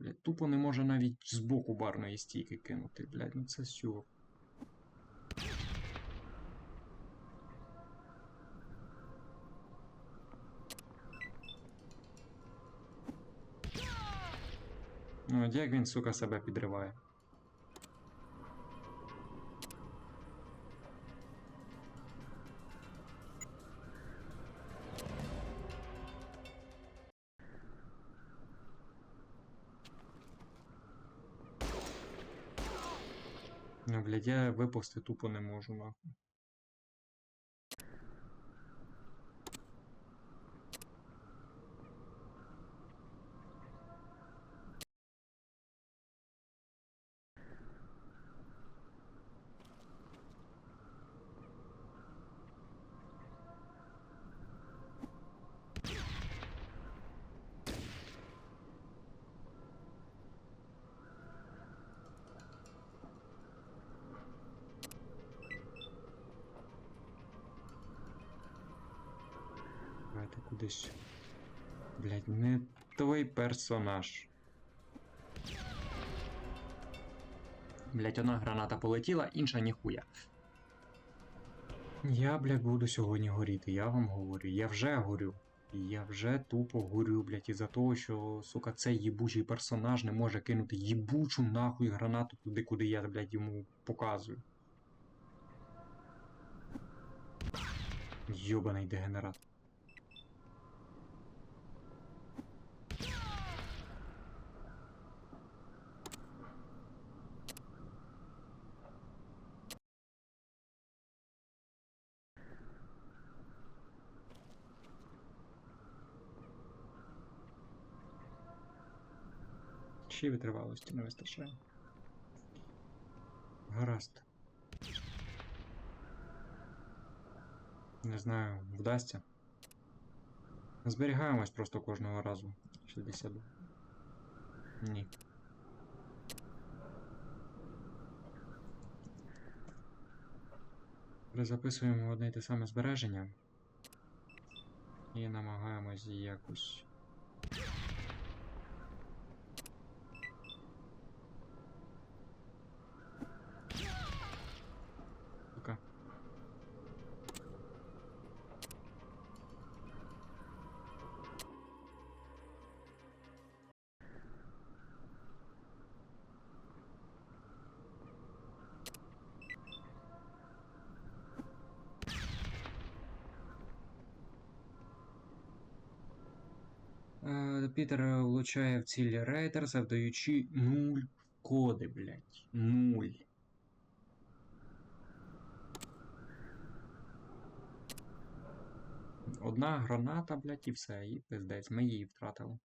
блядь. Тупо не може навіть з боку барної стійки кинути, блядь, ну це сюр. Ну, от як він, сука, себе підриває. Я випасти тупо не можу, нахуй. Давайте кудись. Блядь, не той персонаж. Блядь, одна граната полетіла, інша ніхуя. Я, блядь, буду сьогодні горіти, я вам говорю. Я вже горю. Я вже тупо горю, блядь, із-за того, що, сука, цей їбучий персонаж не може кинути їбучу нахуй гранату туди, куди я, блядь, йому показую. Йобаний дегенерат. Ще витривалості не вистачає. Гаразд. Не знаю, вдасться. Зберігаємось просто кожного разу. 60. Ні. Перезаписуємо одне й те саме збереження. І намагаємось якось. Пітер влучає в ціль рейдер, завдаючи нуль коди, блядь. Нуль. Одна граната, блядь, і все, і пиздець, ми її втратили.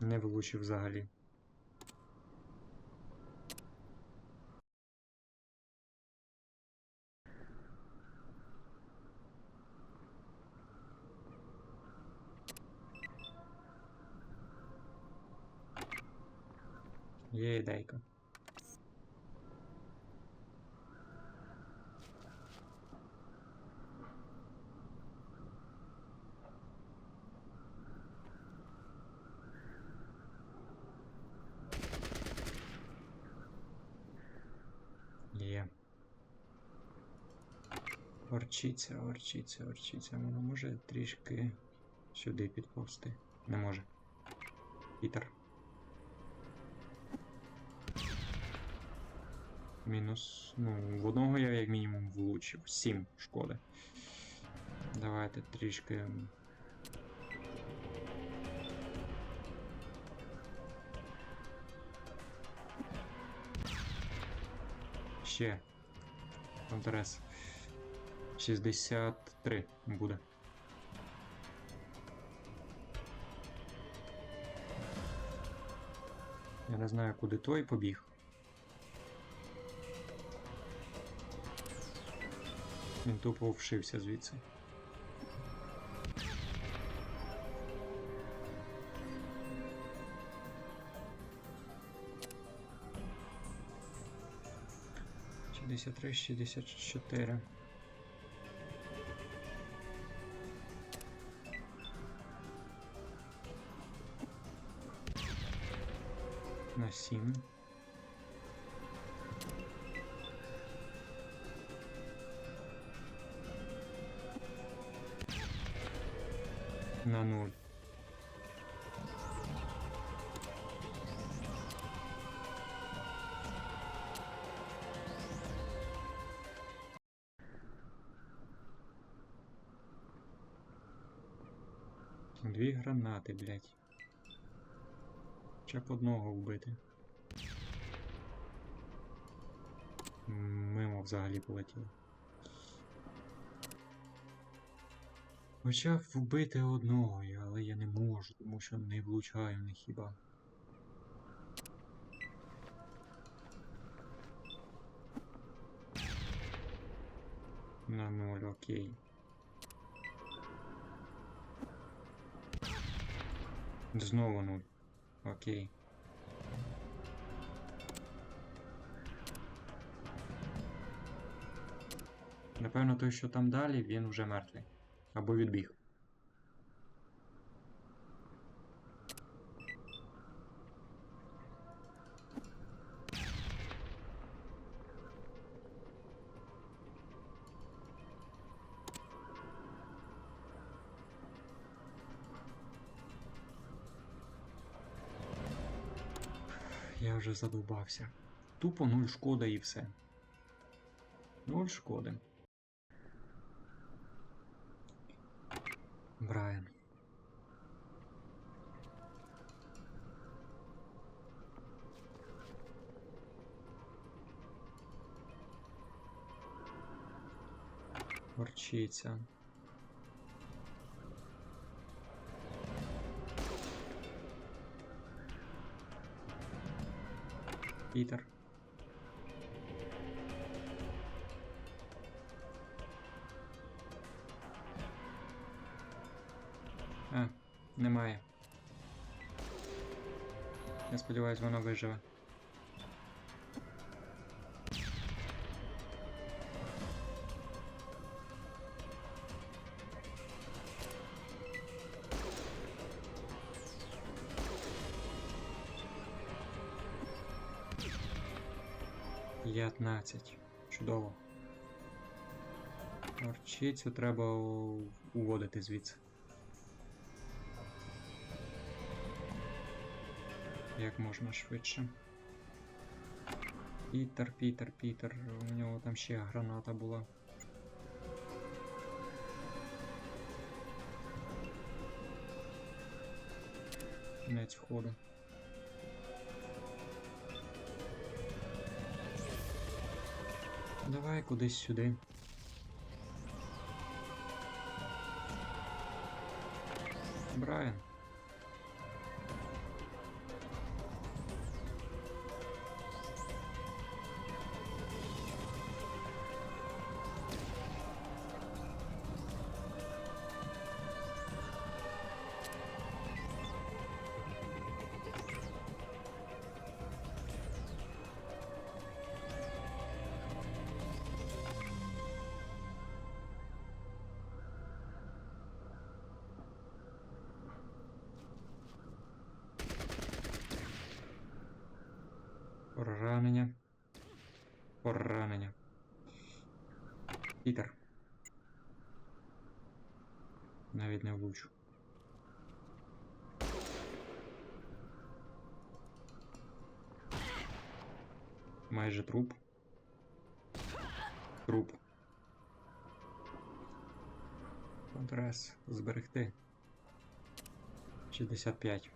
Не влучив взагалі. Є ідейка. Є. Орчиться, орчиться, орчиться. Воно може трішки сюди підповзти. Не може. Пітер. Мінус. Ну, в одного я як мінімум влучив. 7 шкоди. Давайте трішки. Ще. Контрес. 63 буде. Я не знаю, куди той побіг. він тупо вшився звідси. Шістдесят три, шістдесят чотири. На сім. Гранати, блядь. Ще б одного вбити. Мимо взагалі полетіло. Хоча б вбити одного, але я не можу, тому що не влучаю них хіба. На ноль, окей. Знову нуль. Окей. Напевно, той, що там далі, він вже мертвий. Або відбіг. Вже задовбався. Тупо нуль шкода і все. Нуль шкоди. Брайан. Горчиця. Пітер. А, немає. Я сподіваюсь, воно виживе. П'ятнадцять. Чудово. Орчицю треба уводити звідси. Як можна швидше. Пітер, Пітер, Пітер. У нього там ще граната була. Кінець ходу. Давай кудись сюди. Брайан. Поранення. Поранення. Пітер. Навіть не влучу. Майже труп. Труп. Контрас зберегти. 65.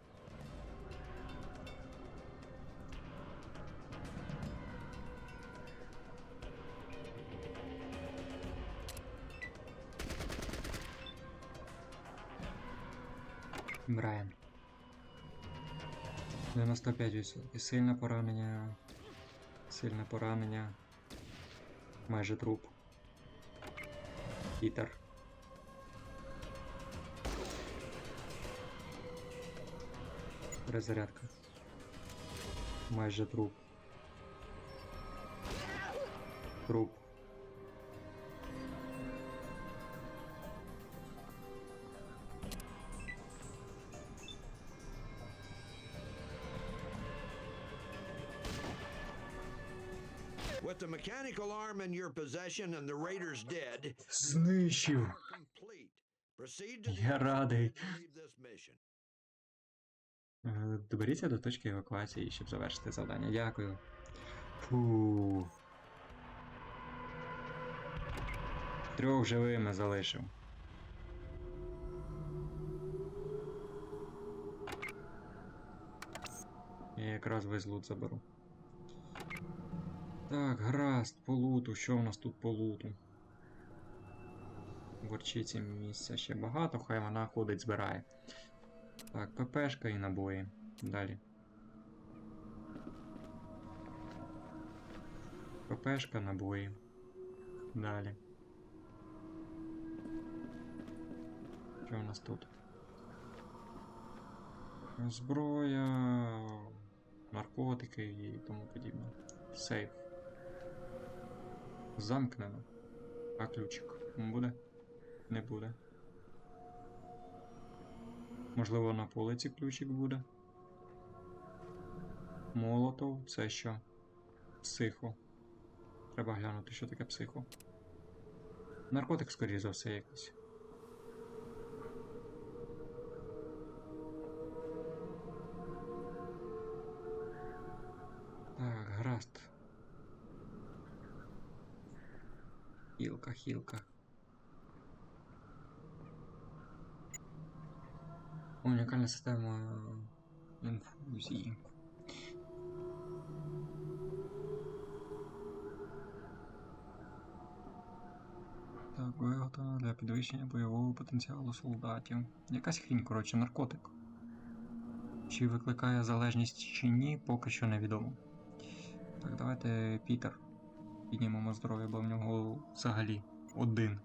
Брайан. 95%. Сильне поранення. Сильне поранення. Майже труп. Пітер. Перезарядка. Майже труп. Труп. With the mechanical arm in your possession and the raiders dead, Знищив. Я радий. Е, Доберіться до точки евакуації, щоб завершити завдання. Дякую. Фу. Трьох живими залишив. Я якраз весь лут заберу. Так, гаразд, по луту. Що в нас тут по луту? Горчиці місця ще багато, хай вона ходить, збирає. Так, ППшка і набої. Далі. ППшка, набої. Далі. Що у нас тут? Зброя, наркотики і тому подібне. Сейф. Замкнено. А ключик буде? Не буде. Можливо, на полиці ключик буде. Молотов, це що? Психо. Треба глянути, що таке психо. Наркотик, скоріше за все, якийсь. Так, гаразд. Хілка, хілка. Унікальна система інфузії. Так, виготовлено для підвищення бойового потенціалу солдатів. Якась хрінь, коротше, наркотик. Чи викликає залежність чи ні, поки що невідомо. Так, давайте Пітер. Піднімемо здоров'я, бо в нього взагалі один.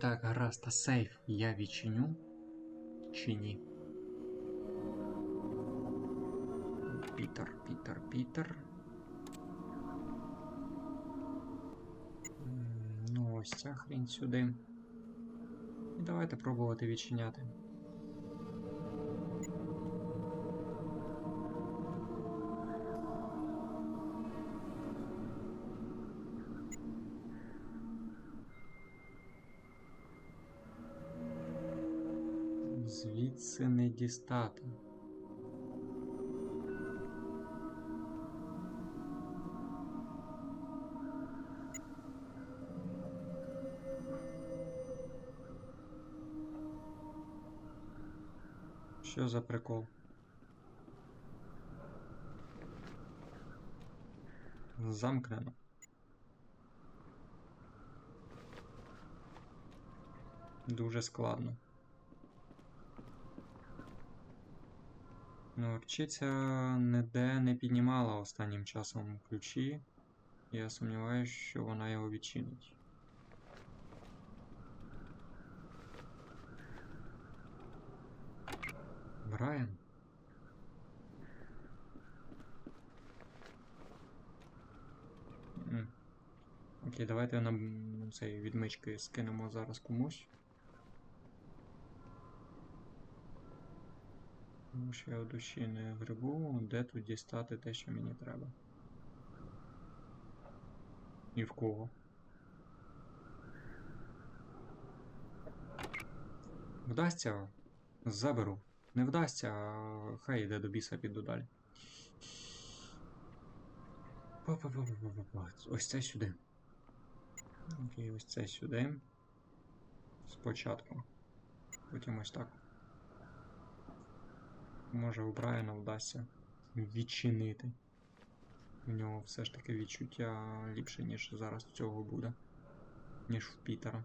Так, гаразд, а сейф я відчиню чи ні? Пітер, Пітер, Пітер. Ну, ось ця хрінь сюди. І давайте пробувати відчиняти. Звідси не дістати. Що за прикол? Замкнено. Дуже складно. Ну, Орчиця ніде не піднімала останнім часом ключі. Я сумніваюся, що вона його відчинить. Брайан? М. Окей, давайте нам цей відмички скинемо зараз комусь. Тому що я в душі не грибу, де тут дістати те, що мені треба. І в кого. Вдасться, заберу. Не вдасться, хай йде до біса, піду далі. Ось це сюди. Окей, ось це сюди. Спочатку. Потім ось так. Може у Брайана вдасться відчинити. У нього все ж таки відчуття ліпше, ніж зараз цього буде, ніж в Пітера.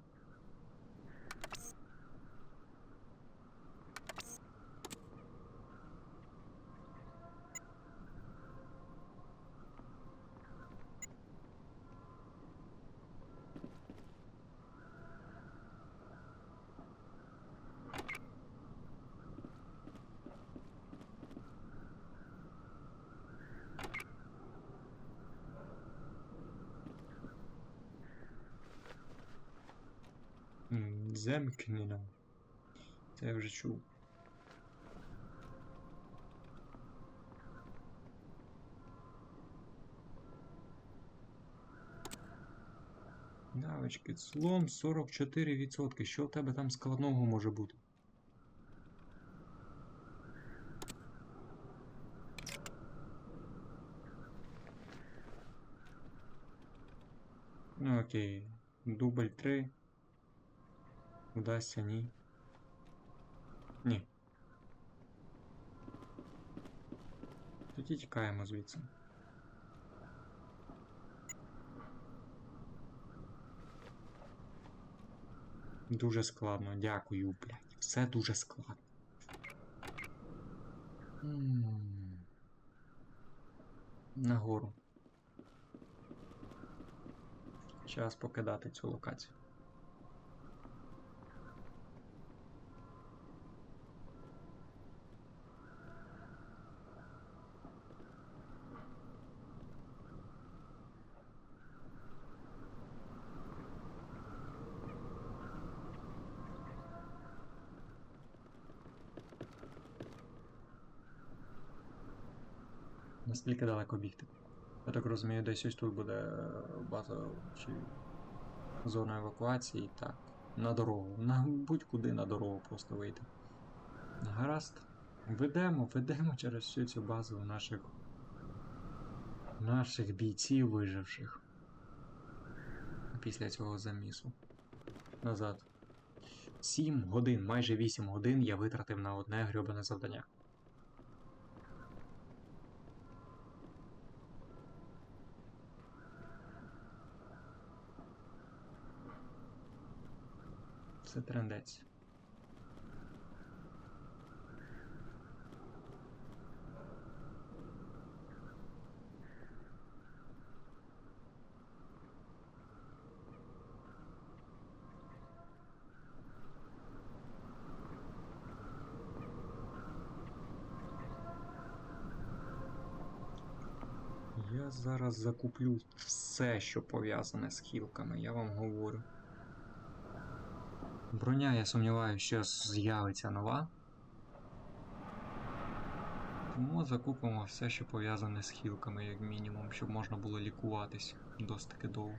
Підземкнена. Це я вже чув. Навички, слом 44%. Що в тебе там складного може бути? Ну окей. Дубль 3. Удасться, ні. Ні. Тоді тікаємо звідси. Дуже складно, дякую, блядь. Все дуже складно. Нагору. Час покидати цю локацію. Наскільки далеко бігти? Я так розумію, десь ось тут буде база чи зона евакуації. Так. На дорогу. На будь-куди на дорогу просто вийти. Гаразд. Ведемо, ведемо через всю цю базу наших. Наших бійців виживших. Після цього замісу. Назад. 7 годин, майже 8 годин я витратив на одне грьобане завдання. Це трендець. Я зараз закуплю все, що пов'язане з хілками, я вам говорю. Броня, я сумніваюся, що з'явиться нова. Тому закупимо все, що пов'язане з хілками, як мінімум, щоб можна було лікуватись досить таки довго.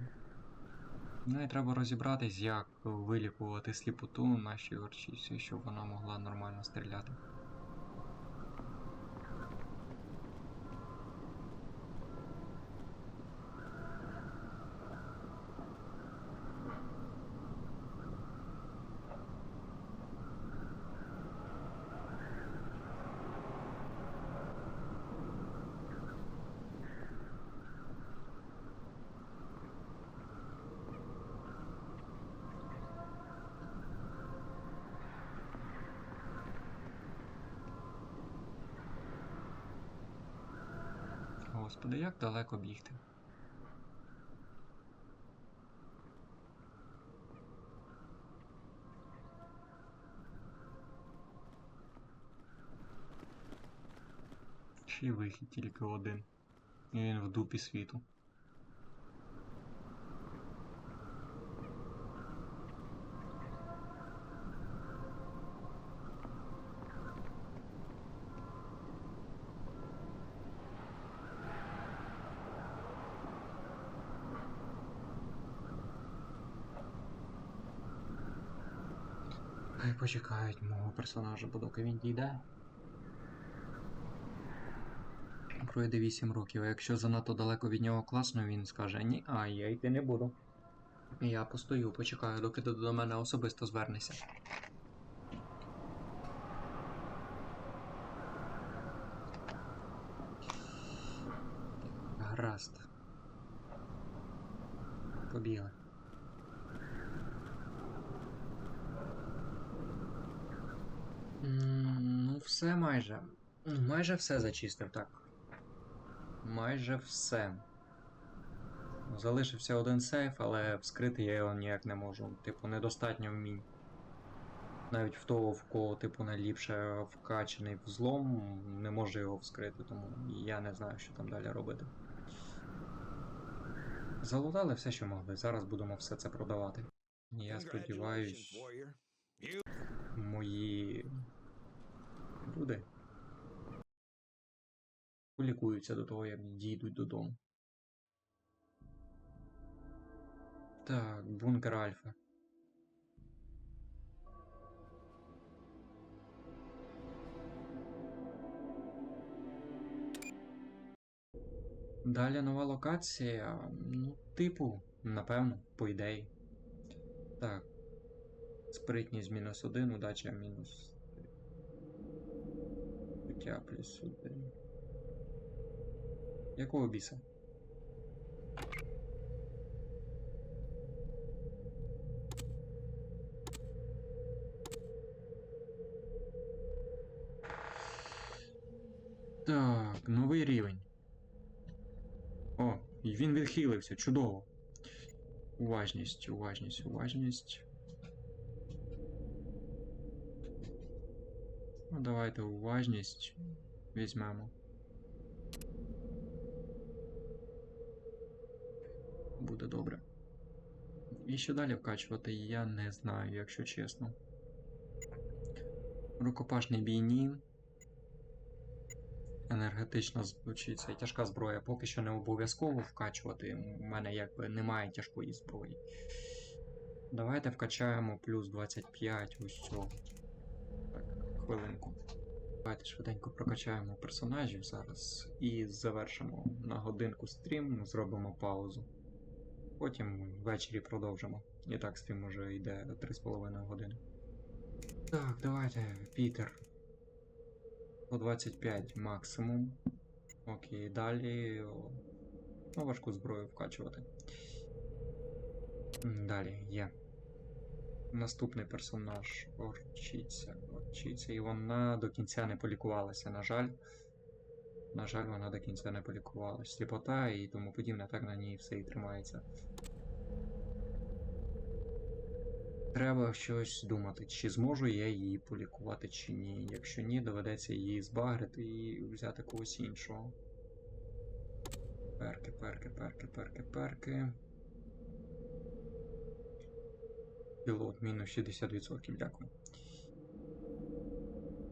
Ну і треба розібратись, як вилікувати сліпоту нашій горчиці, щоб вона могла нормально стріляти. Господи, як далеко бігти? Й вихід тільки один. І він в дупі світу. Хай почекають мого персонажа, бо доки він дійде. Пройде 8 років, а якщо занадто далеко від нього класно, він скаже ні, а я йти не буду. Я постою, почекаю, доки ти до мене особисто звернешся. Гаразд. Побігли. М, Ну, все майже. Ну, Майже все зачистив, так. Майже все. Залишився один сейф, але вскрити я його ніяк не можу. Типу, недостатньо вмінь. Навіть в того, в кого, типу, найліпше вкачаний взлом, не може його вскрити, тому я не знаю, що там далі робити. Залутали все, що могли. Зараз будемо все це продавати. Я сподіваюсь, мої полікуються до того, як дійдуть додому. Так, бункер Альфа. Далі нова локація. Ну, типу, напевно, по ідеї. Так. Спритність мінус один, удача мінус. Життя плюс один. Якого біса? Так, новий рівень. О, він відхилився, чудово. Уважність, уважність, уважність. Ну, давайте уважність візьмемо. Буде добре. І що далі вкачувати, я не знаю, якщо чесно. Рукопашний бій ні. Енергетична звучить це тяжка зброя. Поки що не обов'язково вкачувати. У мене якби немає тяжкої зброї. Давайте вкачаємо плюс 25 ось цього. Так, хвилинку. Давайте швиденько прокачаємо персонажів зараз і завершимо на годинку стрім, зробимо паузу. Потім ввечері продовжимо. І так стрім уже йде 3,5 години. Так, давайте, Пітер. По 25 максимум. Окей, далі. Ну, важку зброю вкачувати. Далі є. Наступний персонаж Орчиця. Орчиця. І вона до кінця не полікувалася, на жаль. На жаль, вона до кінця не полікувалася. Сліпота і тому подібне, так на ній все і тримається. Треба щось думати, чи зможу я її полікувати, чи ні. Якщо ні, доведеться її збагрити і взяти когось іншого. Перки, перки, перки, перки, перки. Пілот мінус 60%, дякую.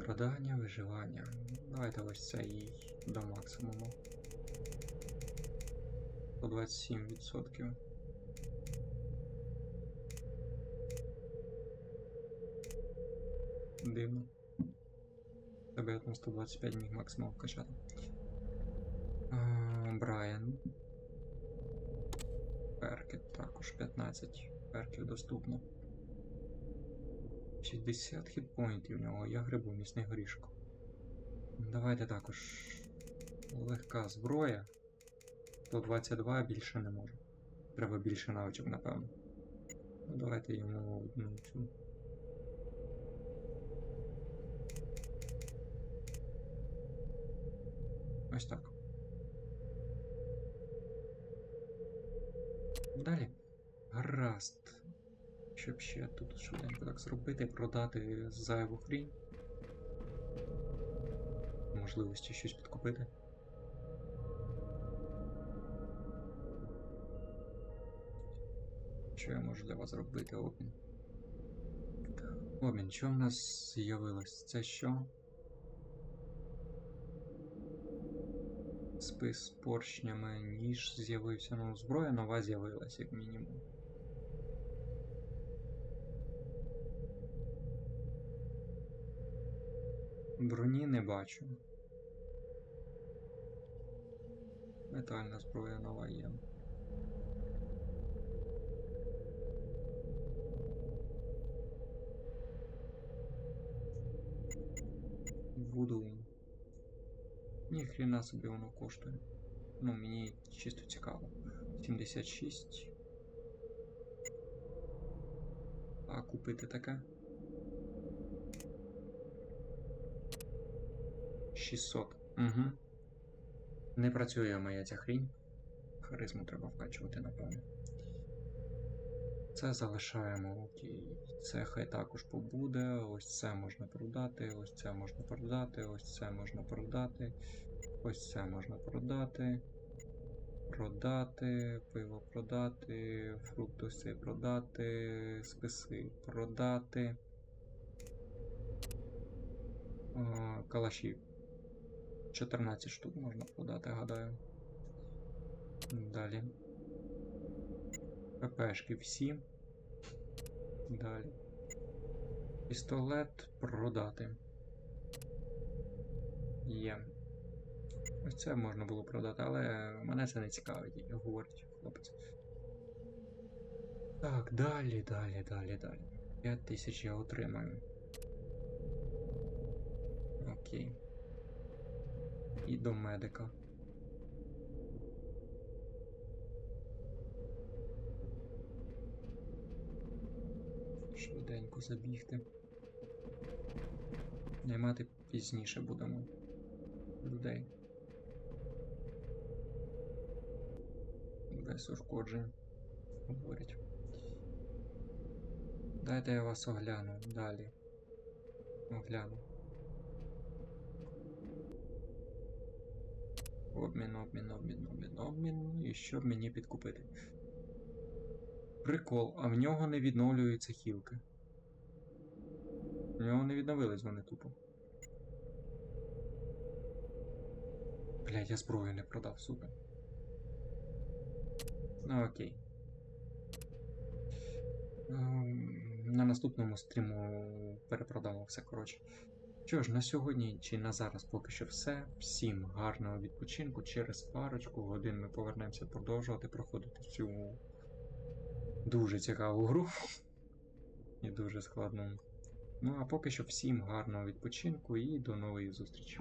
Крадання, виживання. Давайте ось це і до максимуму. 127%. Дивно. Тебе там 125 міг максимум вкачати. Брайан. Перки також 15 перків доступно. 60 хітпоінтів у нього, я грибу місний горішок. Давайте також. Легка зброя. 122 більше не можу. Треба більше навичок, напевно. Ну, давайте йому одну цю. Ось так. Далі. Гаразд. Щоб ще тут швиденько так зробити, продати зайву хрінь. Можливості щось підкупити. Що я можу для вас зробити обмін? Обмін, що в нас з'явилось? Це що? Спис з поршнями, ніж з'явився. Ну, зброя нова з'явилась, як мінімум. Броні не бачу. Метальна зброя нова є. Вуду. Ні хрена собі воно коштує. Ну, мені чисто цікаво. 76. А купити таке? 600. Угу. Не працює моя ця хрінь. Харизму треба вкачувати, напевно. Це залишаємо, окей. Це хай також побуде. Ось це можна продати, ось це можна продати, ось це можна продати, ось це можна продати. Продати, пиво продати, фруктуси продати, списи продати. Калаші 14 штук можна продати, гадаю. Далі. ППшки всі. Далі. Пістолет продати. Є. Ось це можна було продати, але мене це не цікавить, як говорить хлопець. Так, далі, далі, далі, далі. 5 тисяч я отримаю. Окей. І до медика. Швиденько забігти. Наймати пізніше будемо людей. Без ушкоджень. Говорять. Дайте я вас огляну далі. Огляну. Обмін, обмін, обмін, обмін, обмін. І що б мені підкупити? Прикол, а в нього не відновлюються хілки. В нього не відновились вони тупо. Блядь, я зброю не продав, сука. Ну окей. Ем, На наступному стріму перепродамо все, коротше. Що ж, на сьогодні чи на зараз поки що все. Всім гарного відпочинку. Через парочку годин ми повернемося продовжувати проходити цю дуже цікаву гру. І дуже складну. Ну а поки що всім гарного відпочинку і до нової зустрічі.